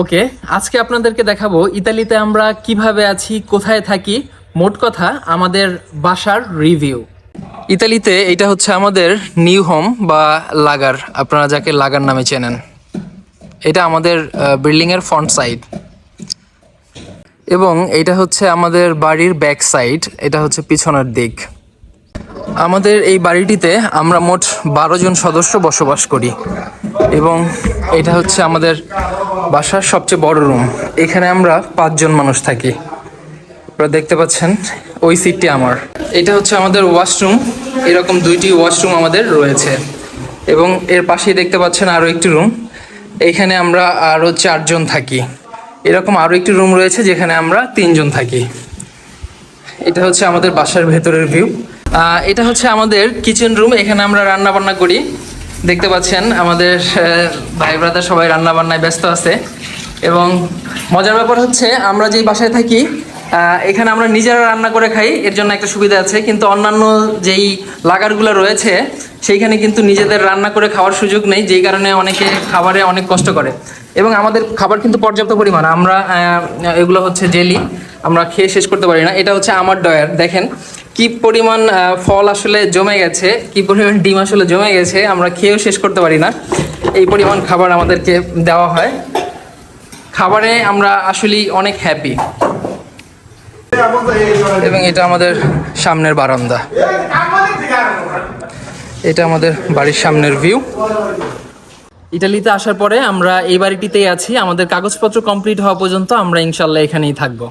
ওকে, আজকে আপনাদেরকে দেখাবো ইতালিতে আমরা কীভাবে আছি, কোথায় থাকি। মোট কথা, আমাদের বাসার রিভিউ ইতালিতে এটা হচ্ছে আমাদের নিউ হোম বা লাগার আপনারা যাকে লাগার নামে চেনেন। এটা আমাদের বিল্ডিং এর ফ্রন্ট সাইড এবং এটা হচ্ছে আমাদের বাড়ির ব্যাক সাইড এটা হচ্ছে পিছনের দিক। আমাদের এই বাড়িটিতে আমরা মোট বারো জন সদস্য বসবাস করি। এবং এটা হচ্ছে আমাদের বাসার সবচেয়ে বড় রুম। এখানে আমরা পাঁচজন মানুষ থাকি। আপনারা দেখতে পাচ্ছেন, ওই সিটটি আমার। এটা হচ্ছে আমাদের ওয়াশরুম। এরকম দুইটি ওয়াশরুম আমাদের রয়েছে। এবং এর পাশেই দেখতে পাচ্ছেন আরও একটি রুম। এইখানে আমরা আরও চারজন থাকি। এরকম আরও একটি রুম রয়েছে যেখানে আমরা তিনজন থাকি। এটা হচ্ছে আমাদের বাসার ভেতরের ভিউ। এটা হচ্ছে আমাদের কিচেন রুম। এখানে আমরা রান্না বান্না করি। দেখতে পাচ্ছেন, আমাদের ভাই ব্রাদার সবাই রান্না বান্নায় ব্যস্ত আছে। এবং মজার ব্যাপার হচ্ছে, আমরা যেই বাসায় থাকি এখানে আমরা নিজেরা রান্না করে খাই, এর জন্য একটা সুবিধা আছে। কিন্তু অন্যান্য যেই লাগারগুলো রয়েছে, সেইখানে কিন্তু নিজেদের রান্না করে খাওয়ার সুযোগ নেই, যেই কারণে অনেকে খাবারে অনেক কষ্ট করে। এবং আমাদের খাবার কিন্তু পর্যাপ্ত পরিমাণ। আমরা এগুলো হচ্ছে জেলি, আমরা খেয়ে শেষ করতে পারি না। এটা হচ্ছে আমার ডয়ার দেখেন। কি পরিমাণ ফল আসলে জমে গেছে, কি পরিমাণ ডিম আসলে জমে গেছে, আমরা খেয়েও শেষ করতে পারি না। এই পরিমাণ খাবার আমাদেরকে দেওয়া হয়। খাবারে আমরা আসলেই অনেক হ্যাপি এবং এটা আমাদের সামনের বারান্দা। এটা আমাদের বাড়ির সামনের ভিউ ইটালিতে আসার পরে আমরা এই বাড়িটিতেই আছি। আমাদের কাগজপত্র কমপ্লিট হওয়া পর্যন্ত আমরা ইনশাল্লাহ এখানেই থাকব।